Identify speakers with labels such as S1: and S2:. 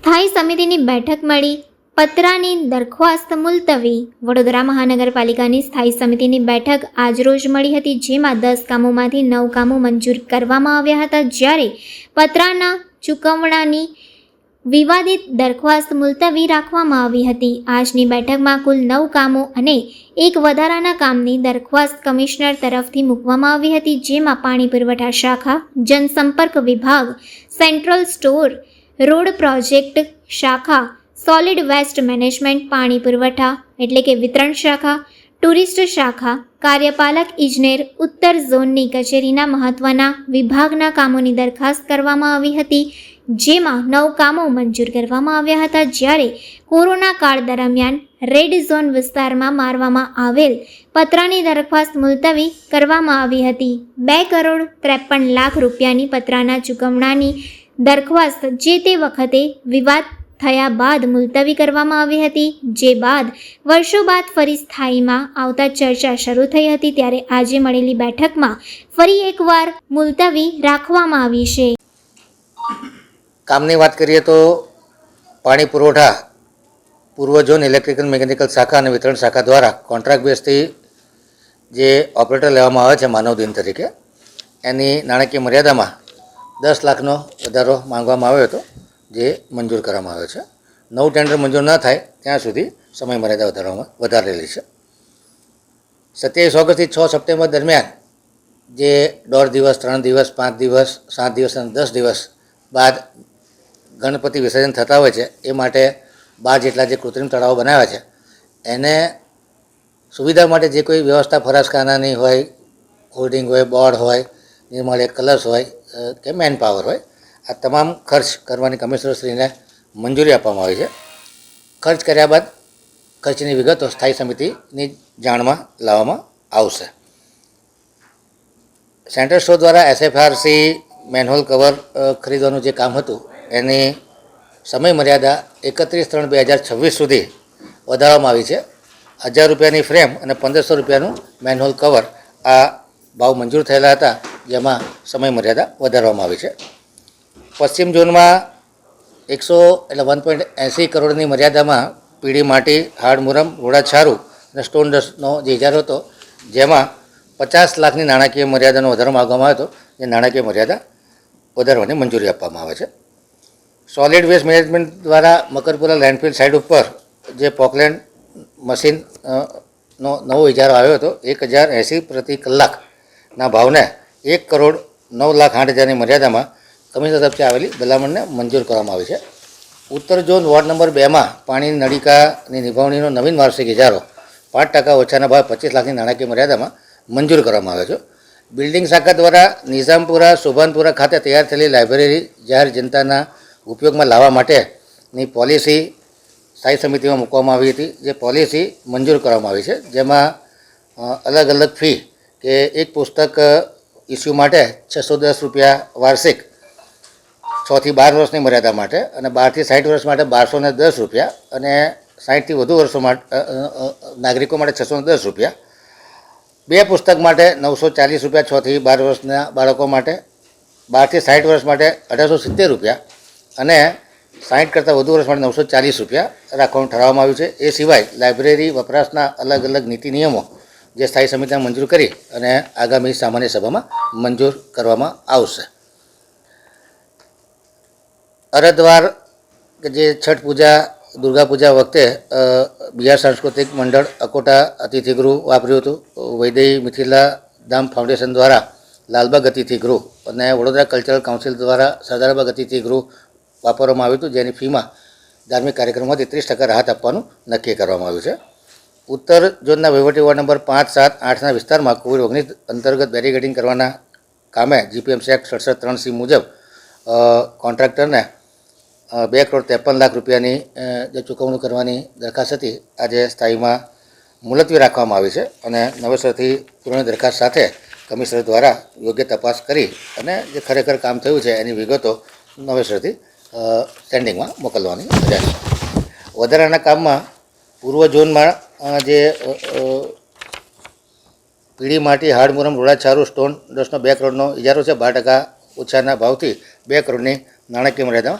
S1: સ્થાયી સમિતિની બેઠક મળી. પત્રાની દરખાસ્ત મુલતવી. વડોદરા મહાનગરપાલિકાની સ્થાયી સમિતિની બેઠક આજરોજ મળી હતી, જેમાં દસ કામોમાંથી નવ કામો મંજૂર કરવામાં આવ્યા હતા, જ્યારે પત્રાના ચૂકવણાની વિવાદિત દરખાસ્ત મુલતવી રાખવામાં આવી હતી. આજની બેઠકમાં કુલ નવ કામો અને એક વધારાના કામની દરખાસ્ત કમિશનર તરફથી મૂકવામાં આવી હતી, જેમાં પાણી પુરવઠા શાખા, જનસંપર્ક વિભાગ, સેન્ટ્રલ સ્ટોર, રોડ પ્રોજેક્ટ શાખા, સોલિડ વેસ્ટ મેનેજમેન્ટ, પાણી પુરવઠા, એટલે કે વિતરણ શાખા, ટુરિસ્ટ શાખા, કાર્યપાલક ઇજનેર, ઉત્તર ઝોનની કચેરીના મહત્ત્વના વિભાગના કામોની દરખાસ્ત કરવામાં આવી હતી. જેમાં નવ કામો મંજૂર કરવામાં આવ્યા હતા જ્યારે કોરોના કાળ દરમિયાન રેડ ઝોન વિસ્તારમાં મારવામાં આવેલ પતરાની દરખાસ્ત મુલતવી કરવામાં આવી હતી. બે કરોડ ત્રેપન લાખ રૂપિયાની પતરાના ચૂકવણાની દરખાસ્ત જે તે વખતે વિવાદ થયા બાદ મુલતવી કરવામાં આવી હતી, જે બાદ વર્ષો બાદ ફરી સ્થાયીમાં આવતા ચર્ચા શરૂ થઈ હતી, ત્યારે આજે મળેલી બેઠકમાં ફરી એકવાર મુલતવી રાખવામાં આવી છે.
S2: કામની વાત કરીએ તો પાણી પુરવઠા પૂર્વ ઇલેક્ટ્રિકલ મિકેનિકલ શાખા અને વિતરણ શાખા દ્વારા કોન્ટ્રાક્ટ બેઝથી જે ઓપરેટર લેવામાં આવે છે માનવ દિન તરીકે, એની નાણાકીય મર્યાદામાં દસ લાખનો વધારો માંગવામાં આવ્યો હતો, જે મંજૂર કરવામાં આવ્યો છે. નવું ટેન્ડર મંજૂર ન થાય ત્યાં સુધી સમય મર્યાદા વધારવામાં વધારેલી છે. સત્યાવીસ ઓગસ્ટથી છ સપ્ટેમ્બર દરમિયાન જે દોઢ દિવસ, ત્રણ દિવસ, પાંચ દિવસ, સાત દિવસ અને દસ દિવસ બાદ ગણપતિ વિસર્જન થતા હોય છે, એ માટે બાર જેટલા જે કૃત્રિમ તળાવો બનાવ્યા છે, એને સુવિધા માટે જે કોઈ વ્યવસ્થા ફરસખાનાની હોય, હોર્ડિંગ હોય, બોર્ડ હોય નિર્માળે કલર્સ હોય કે મેન પાવર હોય, આ તમામ ખર્ચ કરવાની કમિશનરશ્રીને મંજૂરી આપવામાં આવી છે. ખર્ચ કર્યા બાદ ખર્ચની વિગતો સ્થાયી સમિતિની જાણમાં લાવવામાં આવશે. સેન્ટ્રલ સ્ટોર દ્વારા એસએફઆરસી મેનહોલ કવર ખરીદવાનું જે કામ હતું એની સમય મર્યાદા એકત્રીસ ત્રણ બે હજાર છવ્વીસ સુધી વધારવામાં આવી છે. હજાર રૂપિયાની ફ્રેમ અને પંદરસો રૂપિયાનું મેનહોલ કવર આ ભાવ મંજૂર થયેલા હતા, જેમાં સમય મર્યાદા વધારવામાં આવી છે. પશ્ચિમ ઝોનમાં એકસો એટલે વન પોઈન્ટ એંસી કરોડની મર્યાદામાં પીળી માટી હાડમુરમ રોડાછારું અને સ્ટોન ડસ્ટનો જે ઇજારો હતો, જેમાં પચાસ લાખની નાણાકીય મર્યાદાનો વધારો માગવામાં આવ્યો હતો, જે નાણાકીય મર્યાદા વધારવાની મંજૂરી આપવામાં આવે છે. સોલિડ વેસ્ટ મેનેજમેન્ટ દ્વારા મકરપુરા લેન્ડફિલ સાઇડ ઉપર જે પોકલેન્ડ મશીન નો, નવો ઇજારો આવ્યો હતો, એક હજાર એંસી પ્રતિ કલાકના ભાવને એક કરોડ નવ લાખ આઠ હજારની મર્યાદામાં કમિશનર તરફથી આવેલી ભલામણને મંજૂર કરવામાં આવી છે. ઉત્તર ઝોન વોર્ડ નંબર બેમાં પાણીની નળિકાની નિભાવણીનો નવીન વાર્ષિક ઇજારો પાંચ ટકા ઓછાના ભાવે પચીસ લાખની નાણાકીય મર્યાદામાં મંજૂર કરવામાં આવ્યો છે. બિલ્ડિંગ શાખા દ્વારા નિઝામપુરા શોભાનપુરા ખાતે તૈયાર થયેલી લાઇબ્રેરી જાહેર જનતાના ઉપયોગમાં લાવવા માટેની પોલિસી સ્થાયી સમિતિમાં મૂકવામાં આવી હતી. જે પોલિસી મંજૂર કરવામાં આવી છે. જેમાં અલગ અલગ ફી કે એક પુસ્તક ઇસ્યુ માટે છસો દસ રૂપિયા વાર્ષિક છથી બાર વર્ષની મર્યાદા માટે અને બારથી સાઠ વર્ષ માટે બારસો ને દસ રૂપિયા અને સાઠથી વધુ વર્ષો માટે નાગરિકો માટે છસો દસ રૂપિયા. બે પુસ્તક માટે નવસો ચાલીસ રૂપિયા છથી બાર વર્ષના બાળકો માટે બારથી સાઠ વર્ષ માટે અઢારસો સિત્તેર રૂપિયા. અને સાઠ કરતાં વધુ વર્ષ માટે નવસો ચાલીસ રૂપિયા રાખવાનું ઠરાવવામાં આવ્યું છે. એ સિવાય લાઇબ્રેરી વપરાશના અલગ અલગ નીતિ નિયમો જે સ્થાયી સમિતિને મંજૂર કરી અને આગામી સામાન્ય સભામાં મંજૂર કરવામાં આવશે. અરદવાર કે જે છઠ પૂજા, દુર્ગા પૂજા વખતે બિહાર સાંસ્કૃતિક મંડળ અકોટા અતિથિગૃહ વાપર્યું હતું. વૈદય મિથિલા ધામ ફાઉન્ડેશન દ્વારા લાલબાગ અતિથિગૃહ અને વડોદરા કલ્ચરલ કાઉન્સિલ દ્વારા સરદારબાગ અતિથિગૃહ વાપરવામાં આવ્યું હતું, જેની ફીમાં ધાર્મિક કાર્યક્રમમાંથી ત્રીસ ટકા રાહત આપવાનું નક્કી કરવામાં આવ્યું છે. ઉત્તર ઝોનના વહીવટી વોર્ડ નંબર પાંચ, સાત, આઠના વિસ્તારમાં કોવિડ ઓગણીસ અંતર્ગત બેરીગેડિંગ કરવાના કામે જીપીએમસી એક્ટ સડસઠ ત્રણ સી મુજબ કોન્ટ્રાક્ટરને બે કરોડ ત્રેપન લાખ રૂપિયાની જે ચૂકવણી કરવાની દરખાસ્ત હતી, આજે સ્થાયીમાં મુલતવી રાખવામાં આવી છે અને નવેસરથી પૂર્ણ દરખાસ્ત સાથે કમિશનર દ્વારા યોગ્ય તપાસ કરી અને જે ખરેખર કામ થયું છે એની વિગતો નવેસરથી અ, સ્ટેન્ડિંગમાં મોકલવાની રહેશે વધારાના કામમાં પૂર્વ ઝોનમાં જે પીળી માટી હાડમુરમ રોડાછારું સ્ટોન દસનો બે કરોડનો ઇજારો છે બાર ટકા ઓછાના ભાવથી બે કરોડની નાણાકીય મર્યાદા